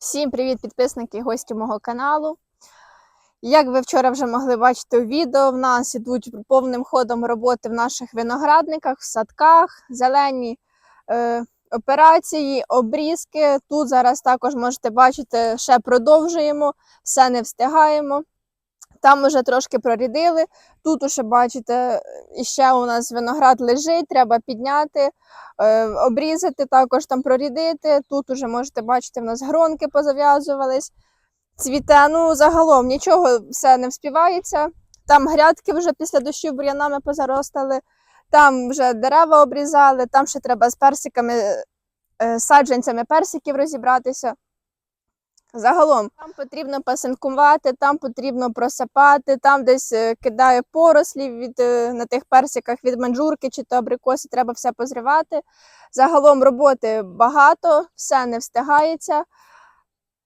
Всім привіт, підписники і гості мого каналу. Як ви вчора вже могли бачити у відео, в нас ідуть повним ходом роботи в наших виноградниках, в садках, зелені е, операції, обрізки. Тут зараз також можете бачити, ще продовжуємо, все не встигаємо. Там уже трошки прорідили. Тут уже бачите, іще у нас виноград лежить, треба підняти е, обрізати, також там прорідити. Тут уже можете бачити, в нас гронки позав'язувались. Цвіте, ну загалом нічого все не вспівається. Там грядки вже після дощу бур'янами позаростали, там вже дерева обрізали, там ще треба з персиками, е, саджанцями персиків розібратися. Загалом там потрібно пасинкувати, там потрібно просипати, там десь е, кидає порослі від, е, на тих персиках від манджурки чи то абрикоси, треба все позривати. Загалом роботи багато, все не встигається.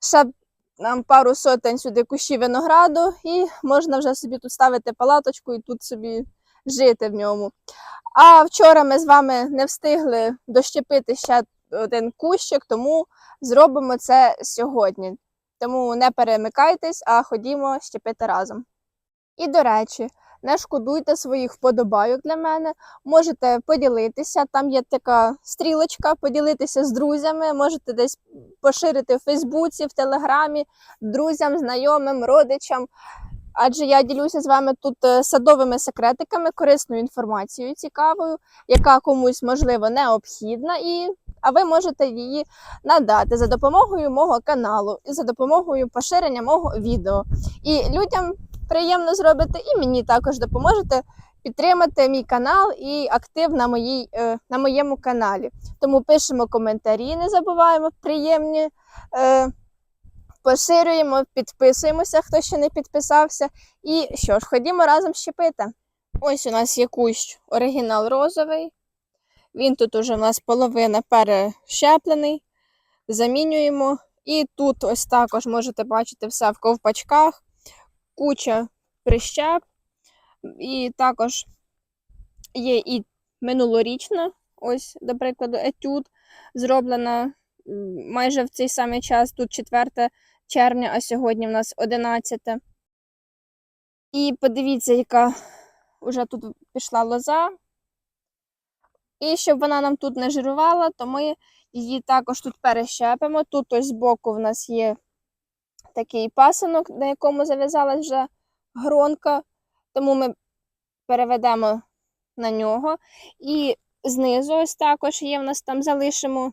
Ще нам пару сотень сюди кущі винограду, і можна вже собі тут ставити палаточку і тут собі жити в ньому. А вчора ми з вами не встигли дощепити ще один кущик, тому зробимо це сьогодні. Тому не перемикайтесь, а ходімо щепити разом. І до речі, не шкодуйте своїх вподобайок для мене. Можете поділитися, там є така стрілочка, поділитися з друзями, можете десь поширити в Фейсбуці, в Телеграмі, друзям, знайомим, родичам. Адже я ділюся з вами тут е, садовими секретиками, корисною інформацією цікавою, яка комусь можливо необхідна, і а ви можете її надати за допомогою мого каналу і за допомогою поширення мого відео. І людям приємно зробите, і мені також допоможете підтримати мій канал і актив на, моїй, е, на моєму каналі. Тому пишемо коментарі, не забуваємо приємні. Е, Поширюємо, підписуємося, хто ще не підписався. І що ж, ходімо разом щепити. Ось у нас є кущ оригінал розовий. Він тут уже у нас половина перещеплений. Замінюємо. І тут ось також можете бачити все в ковпачках, куча прищеп. І також є і минулорічна, ось, до прикладу, етюд, зроблена майже в цей самий час, тут 4 червня, а сьогодні в нас 11. І подивіться, яка вже тут пішла лоза. І щоб вона нам тут не жирувала, то ми її також тут перещепимо. Тут ось збоку в нас є такий пасинок, на якому зав'язалась вже гронка, тому ми переведемо на нього. І знизу ось також є, в нас там залишимо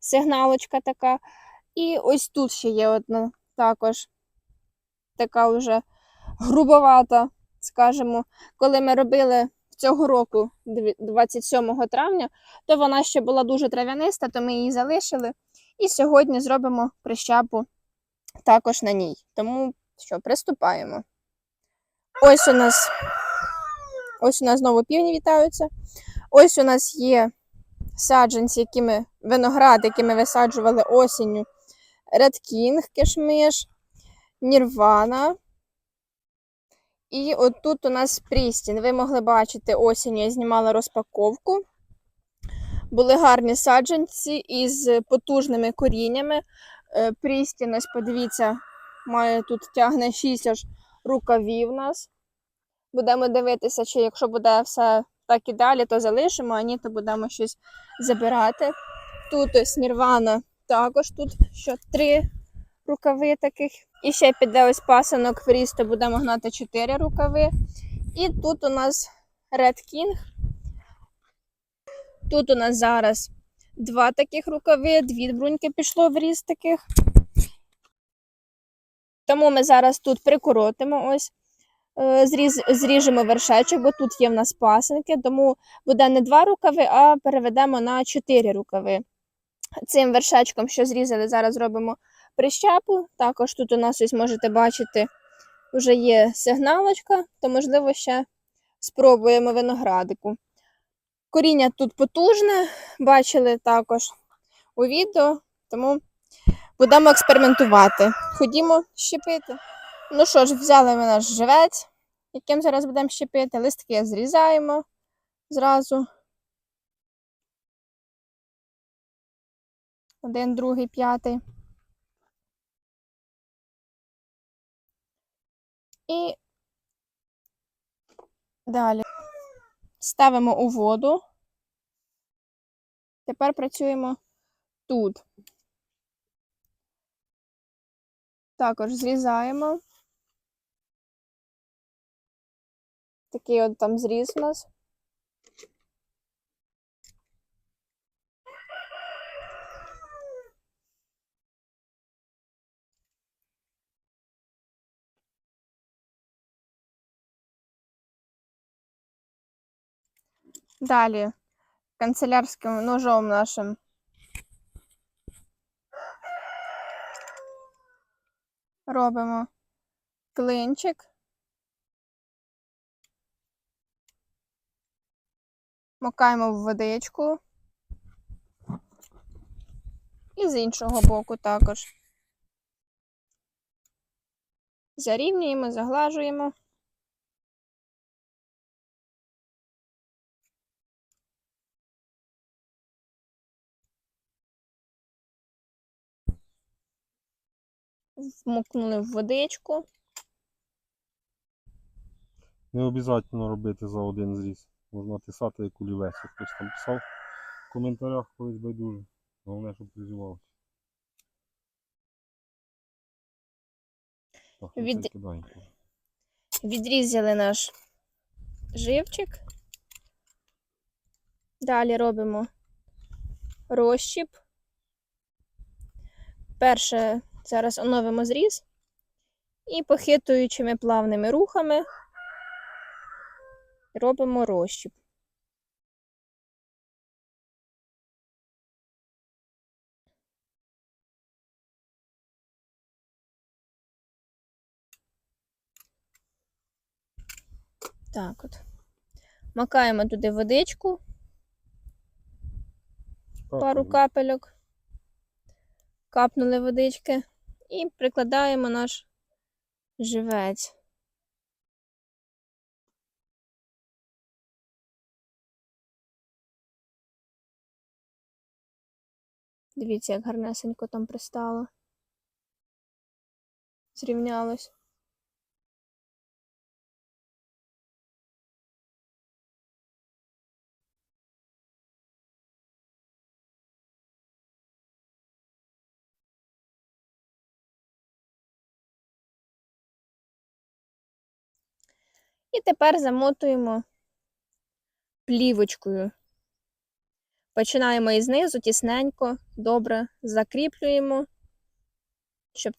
сигналочка така. І ось тут ще є одна також така вже грубовата, скажімо, коли ми робили цього року, 27 травня, то вона ще була дуже трав'яниста, то ми її залишили. І сьогодні зробимо прищепу також на ній. Тому що, приступаємо. Ось у нас, ось у нас знову півні вітаються. Ось у нас є саджанці, які ми, виноград, які ми висаджували осінню. Red King, кишмиш, Нірвана. І отут у нас Прістін. Ви могли бачити осінню, я знімала розпаковку. Були гарні саджанці із потужними коріннями. Е, Прістін, ось подивіться, має тут тягне 6 аж рукавів у нас. Будемо дивитися, чи якщо буде все так і далі, то залишимо, а ні, то будемо щось забирати. Тут ось Нірвана також тут що три рукави таких. І ще піде ось пасанок ріст, то будемо гнати чотири рукави. І тут у нас Red King. Тут у нас зараз два таких рукави, дві бруньки пішло в ріст таких. Тому ми зараз тут прикоротимо ось. е, Зріз, зріжемо вершечок, бо тут є в нас пасинки, тому буде не два рукави, а переведемо на чотири рукави цим вершечком, що зрізали, зараз робимо прищепу. Також тут у нас ось можете бачити, вже є сигналочка, то, можливо, ще спробуємо виноградику. Коріння тут потужне, бачили також у відео, тому будемо експериментувати. Ходімо щепити. Ну що ж, взяли ми наш живець, яким зараз будемо щепити. Листки зрізаємо зразу. Один, другий, п'ятий. І далі ставимо у воду. Тепер працюємо тут. Також зрізаємо. Такий от там зріз у нас. Далі канцелярським ножом нашим робимо клинчик. Макаємо в водичку. І з іншого боку також. Зарівнюємо, заглажуємо. Вмокнули в водичку. Не обов'язково робити за один зріз. Можна писати як олівець. як Хтось там писав в коментарях колись байдуже. Головне, щоб призивалося. Так, ну, Від- Відрізали наш живчик. Далі робимо розщіп. Перше зараз оновимо зріз і похитуючими плавними рухами робимо розщіп. Так от. Макаємо туди водичку, пару капельок. Капнули водички і прикладаємо наш живець. Дивіться, як гарнесенько там пристало. Зрівнялось. І тепер замотуємо плівочкою. Починаємо із низу тісненько, добре закріплюємо, щоб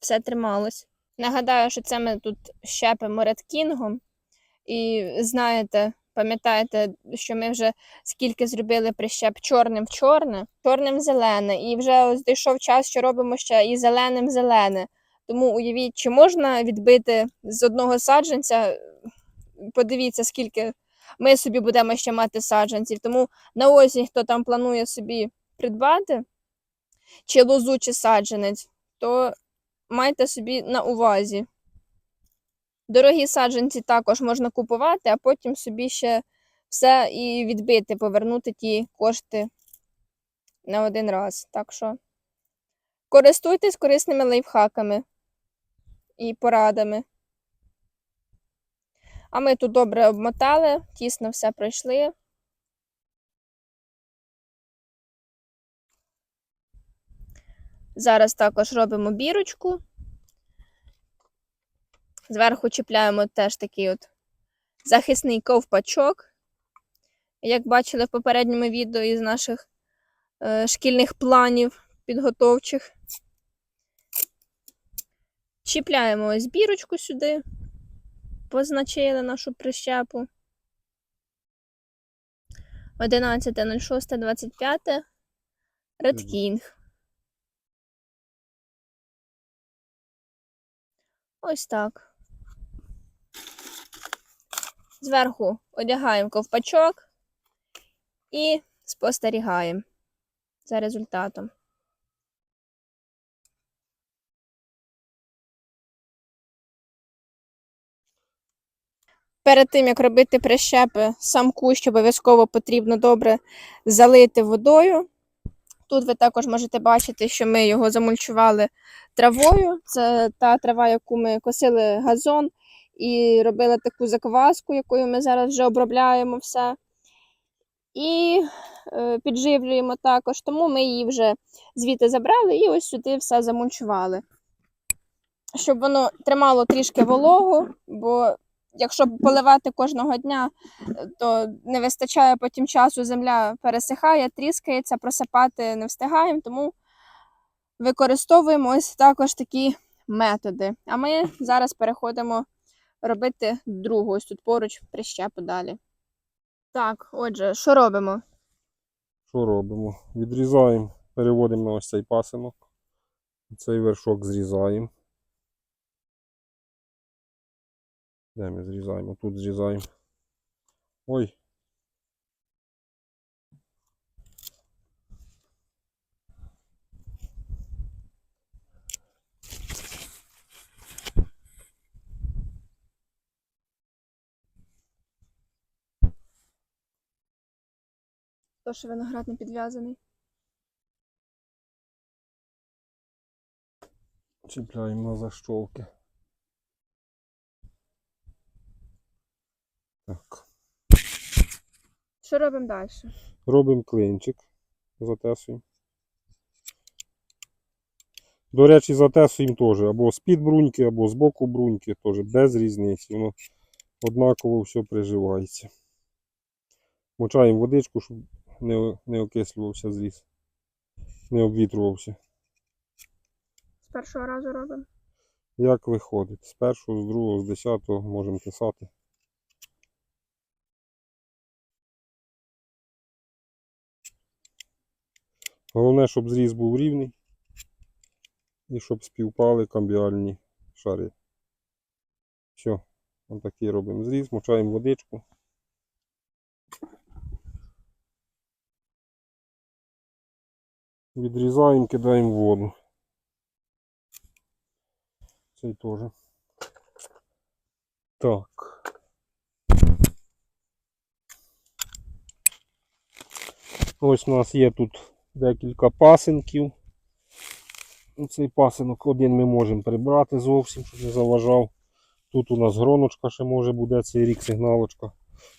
все трималось. Нагадаю, що це ми тут щепимо редкінгом. І знаєте, пам'ятаєте, що ми вже скільки зробили прищеп чорним в чорне, чорним в зелене. І вже ось дійшов час, що робимо ще і зеленим в зелене. Тому уявіть, чи можна відбити з одного саджанця. Подивіться, скільки ми собі будемо ще мати саджанців. Тому на осінь, хто там планує собі придбати, чи лозу, чи саджанець, то майте собі на увазі. Дорогі саджанці також можна купувати, а потім собі ще все і відбити, повернути ті кошти на один раз. Так що користуйтесь корисними лайфхаками і порадами. А ми тут добре обмотали, тісно все пройшли. Зараз також робимо бірочку. Зверху чіпляємо теж такий от захисний ковпачок. Як бачили в попередньому відео із наших е, шкільних планів підготовчих. Чіпляємо ось бірочку сюди, позначили нашу прищепу. 11.06.25 Red King. Ось так. Зверху одягаємо ковпачок і спостерігаємо за результатом. Перед тим, як робити прищепи, сам кущ обов'язково потрібно добре залити водою. Тут ви також можете бачити, що ми його замульчували травою. Це та трава, яку ми косили газон і робили таку закваску, якою ми зараз вже обробляємо все. І е, підживлюємо також, тому ми її вже звідти забрали і ось сюди все замульчували. Щоб воно тримало трішки вологу, бо якщо поливати кожного дня, е, то не вистачає потім часу, земля пересихає, тріскається, просипати не встигаємо, тому використовуємо ось також такі методи. А ми зараз переходимо робити другу, ось тут поруч прищепу далі. Так, отже, що робимо? Що робимо? Відрізаємо, переводимо ось цей пасинок. Цей вершок зрізаємо. Де ми зрізаємо? Тут зрізаємо. Ой. То, що виноград не підв'язаний. Чіпляємо на защолки. Так. Що робимо далі? Робимо клинчик. Затесуємо. До речі, затесуємо теж або з-під бруньки, або з боку бруньки, теж без різниці. Воно однаково все приживається. Мочаємо водичку, щоб не, не окислювався зріз. Не обвітрювався. З першого разу робимо. Як виходить? З першого, з другого, з десятого можемо писати. Головне, щоб зріз був рівний і щоб співпали камбіальні шари. Все, отакий робимо зріз, мочаємо водичку. Відрізаємо, кидаємо воду. Цей теж. Так. Ось у нас є тут декілька пасинків. Цей пасинок один ми можемо прибрати зовсім, щоб не заважав. Тут у нас гроночка ще може буде цей рік сигналочка.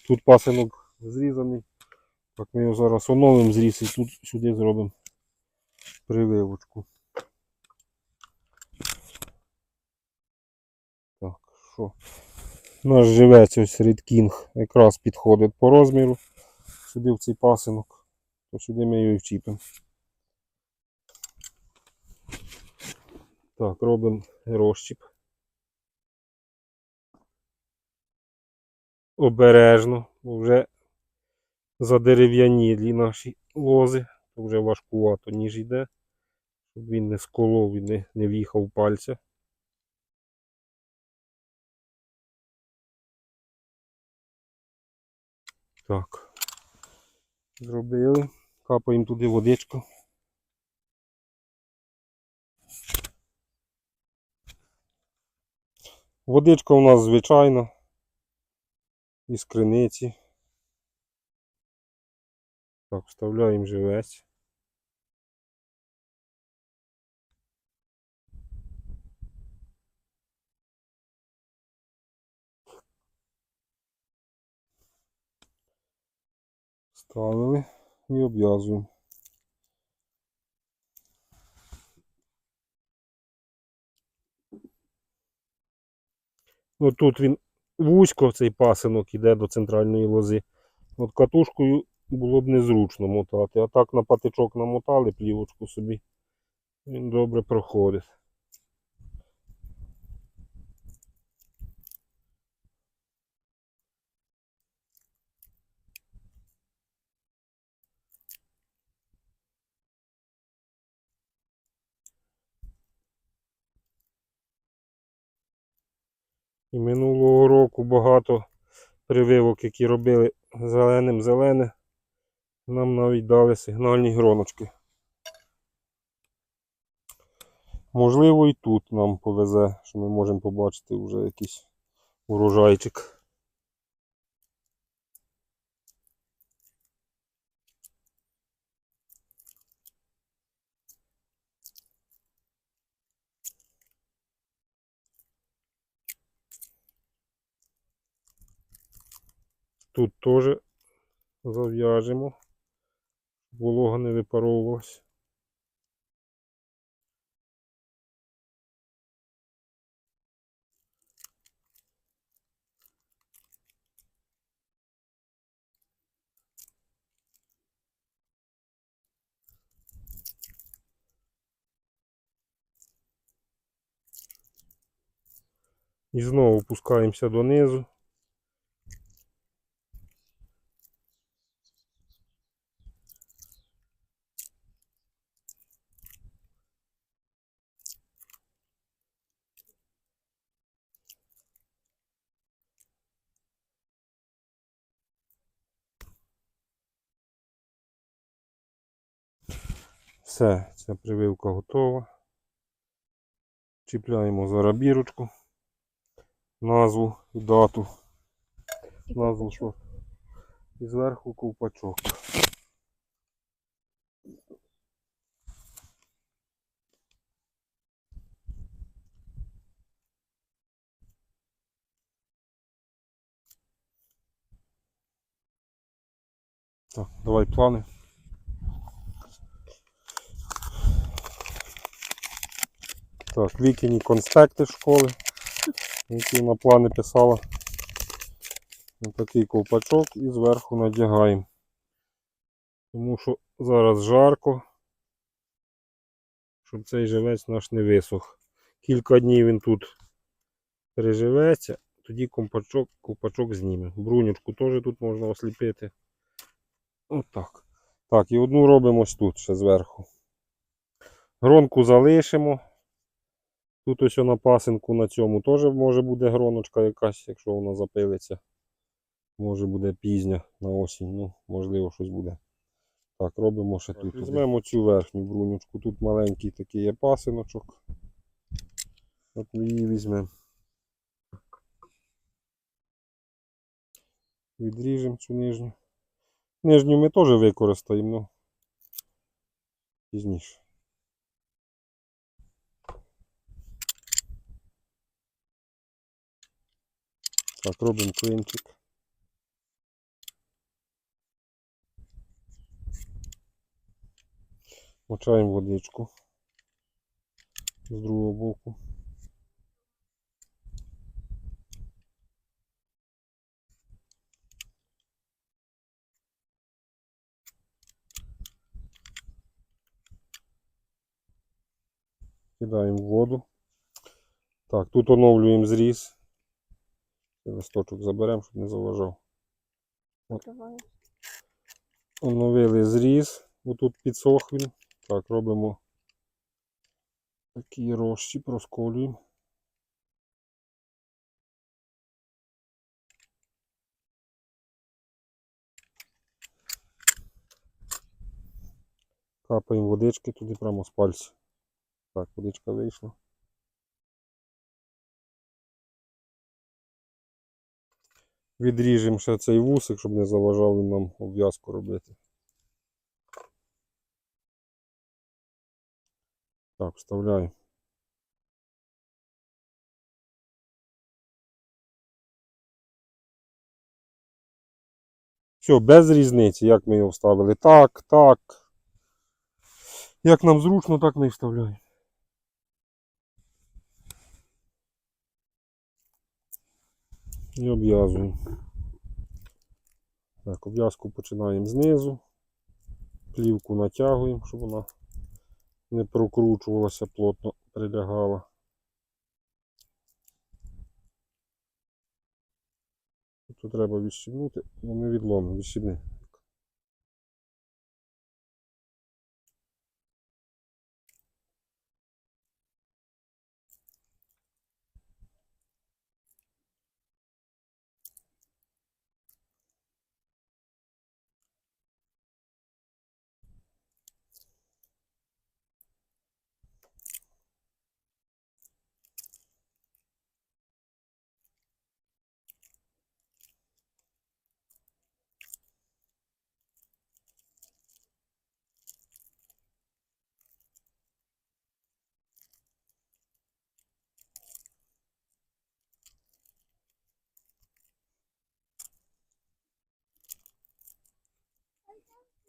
Тут пасинок зрізаний. Так ми його зараз оновимо зріз і тут сюди зробимо прививочку. Так, що? Наш живець ось Редкінг якраз підходить по розміру. Сюди в цей пасинок. То сюди ми його і вчіпимо. Так, робимо розчіп. Обережно, бо вже задерев'янілі наші лози, то вже важкувато ніж йде, щоб він не сколов і не, не в'їхав пальця. Так. Зробили. Капаємо туди водичку. Водичка у нас звичайна. Із криниці. Так, вставляємо живець. Ставили і обв'язуємо. От тут він вузько цей пасинок іде до центральної лози. От катушкою було б незручно мотати. А так на патичок намотали плівочку собі. Він добре проходить. І минулого року багато прививок, які робили зеленим зелене, нам навіть дали сигнальні гроночки. Можливо, і тут нам повезе, що ми можемо побачити вже якийсь урожайчик. Тут теж зав'яжемо. Волога не випаровувалась. І знову опускаємося донизу. Все, ця прививка готова. Чіпляємо зараз бірочку, назву і дату. Назву що? І зверху ковпачок. Так, давай плани. Так, Вікіні конспекти школи, які на плани писала. Ось такий ковпачок і зверху надягаємо. Тому що зараз жарко, щоб цей живець наш не висох. Кілька днів він тут переживеться, тоді ковпачок, ковпачок знімемо. Брунючку теж тут можна осліпити. Отак. Так, і одну робимо ось тут ще зверху. Гронку залишимо. Тут ось на пасинку на цьому теж може буде гроночка якась, якщо вона запилиться. Може буде пізня на осінь, ну, можливо, щось буде. Так, робимо ще тут. Візьмемо цю верхню брунючку. Тут маленький такий є пасиночок. От ми її візьмемо. Відріжемо цю нижню. Нижню ми теж використаємо, ну пізніше. Так, робимо клинчик. Мочаємо водичку з другого боку. Кидаємо воду. Так, тут оновлюємо зріз. Листочок заберемо, щоб не заважав. Закриваю. Оновили зріз, бо тут підсох він. Так, робимо такий розчіп, розколюємо. Капаємо водички туди прямо з пальця. Так, водичка вийшла. Відріжемо ще цей вусик, щоб не заважав нам обв'язку робити. Так, вставляємо. Все, без різниці, як ми його вставили. Так, так. Як нам зручно, так ми і вставляємо. І обв'язуємо. Так, обв'язку починаємо знизу. Плівку натягуємо, щоб вона не прокручувалася, плотно прилягала. Тут треба відщібнути, бо ми відломимо, відщібни.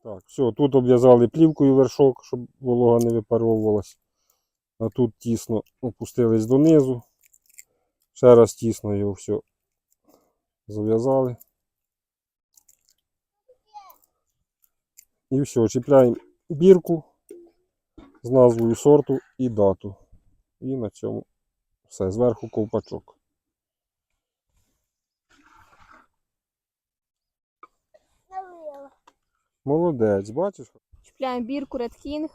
Так, все, тут обв'язали плівкою вершок, щоб волога не випаровувалась. А тут тісно опустились донизу. Ще раз тісно його все зав'язали. І все, чіпляємо бірку з назвою сорту і дату. І на цьому все, зверху ковпачок. Молодець, бачиш? Чіпляємо бірку Red King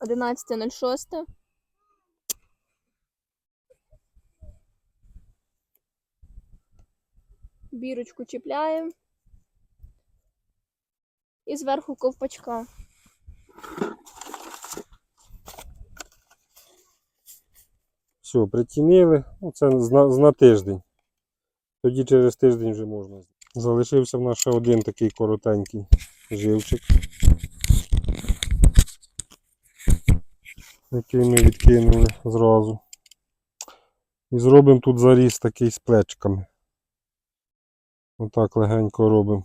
11.06. Бірочку чіпляємо. І зверху ковпачка. Все, притінили. Ну, це на, на тиждень. Тоді через тиждень вже можна. Залишився в нас ще один такий коротенький живчик. Який ми відкинули зразу. І зробимо тут заріз такий з плечками. Отак легенько робимо.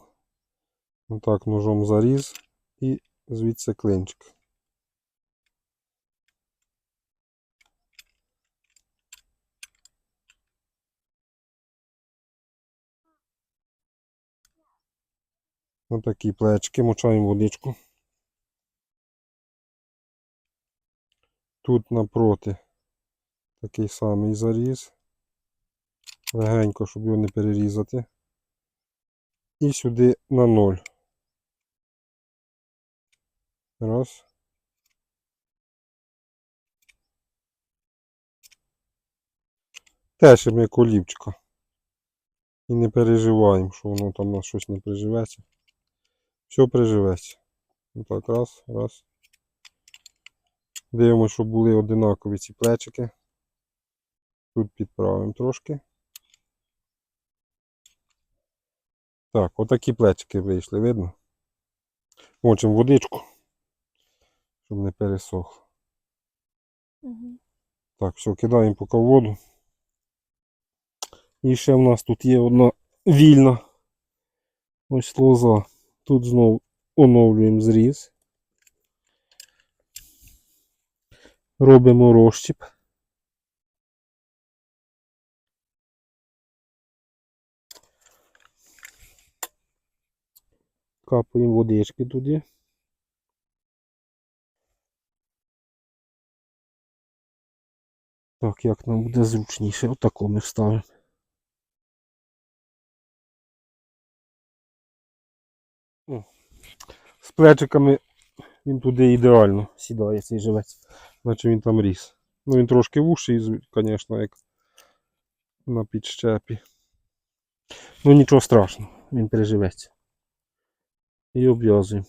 Отак ножом заріз і звідси клинчик. Отакі плечки, мочаємо водичку. Тут напроти такий самий заріз. Легенько, щоб його не перерізати. І сюди на ноль. Раз. Теж як олівчика. І не переживаємо, що воно там у нас щось не приживеться. Все приживеться. Отак, раз, раз. Дивимося, щоб були одинакові ці плечики. Тут підправимо трошки. Так, отакі плечики вийшли, видно? Мочимо водичку, щоб не пересохло. Угу. Так, все, кидаємо поки в воду. І ще в нас тут є одна вільна. Ось лоза. Тут знову оновлюємо зріз. Робимо розчіп. Капаємо водички туди. Так, як нам буде зручніше, отако ми вставимо. О, З плечиками він туди ідеально сідає цей живець, наче він там ріс. Ну він трошки вуший, звісно, як на підщепі. Ну нічого страшного, він переживеться. І обв'язуємо.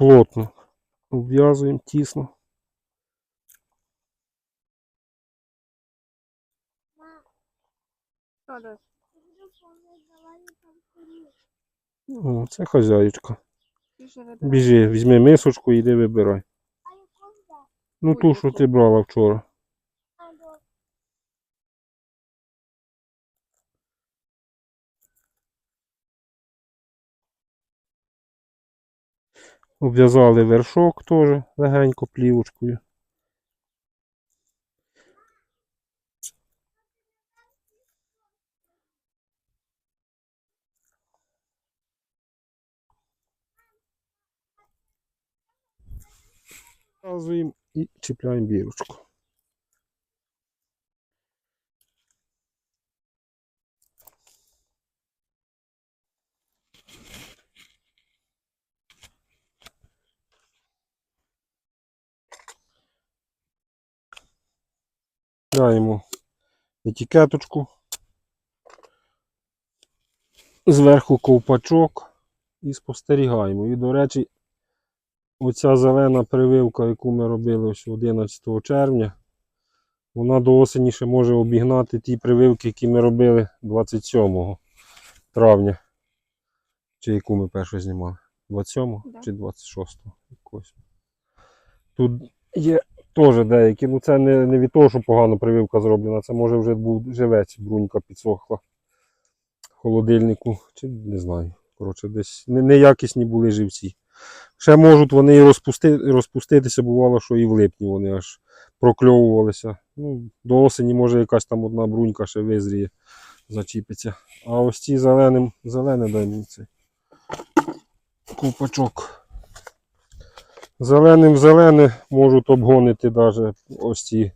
Плотно обв'язуємо тісно. О, це хазяючка. Біжи, візьми мисочку і йди вибирай. Ну ту, що ти брала вчора. Обв'язали вершок теж легенько плівочкою. Зв'язуємо і чіпляємо бірочку. Даємо етикеточку. Зверху ковпачок і спостерігаємо. І, до речі, оця зелена прививка, яку ми робили ось 11 червня, вона до осені ще може обігнати ті прививки, які ми робили 27 травня. Чи яку ми першу знімали? 27 Да. чи 26 якось. Тут є теж деякі. Ну це не, не від того, що погано прививка зроблена, це може вже був живець, брунька підсохла в холодильнику, чи не знаю. Коротше, десь не- неякісні були живці. Ще можуть вони розпусти, розпуститися, бувало, що і в липні вони аж прокльовувалися. Ну, до осені може якась там одна брунька ще визріє, зачіпиться. А ось ці зеленим, зелене дай мені цей ковпачок. Зеленим зелене можуть обгонити навіть ось ці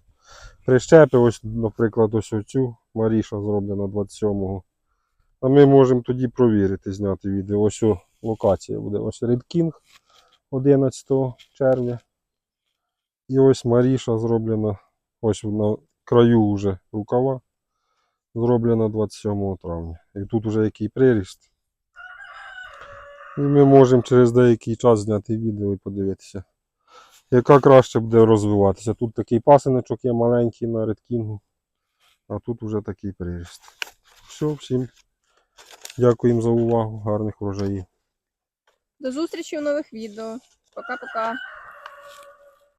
прищепи. Ось, наприклад, ось оцю Маріша зроблена 27-го. А ми можемо тоді провірити, зняти відео. Ось о, локація буде. Ось King 11 червня. І ось Маріша зроблена ось на краю вже рукава. Зроблена 27 травня. І тут вже який приріст. І ми можемо через деякий час зняти відео і подивитися, яка краще буде розвиватися. Тут такий пасиночок є маленький на редкінгу, а тут вже такий приріст. Все, всім дякуємо за увагу, гарних врожаїв. До зустрічі в нових відео. Пока-пока.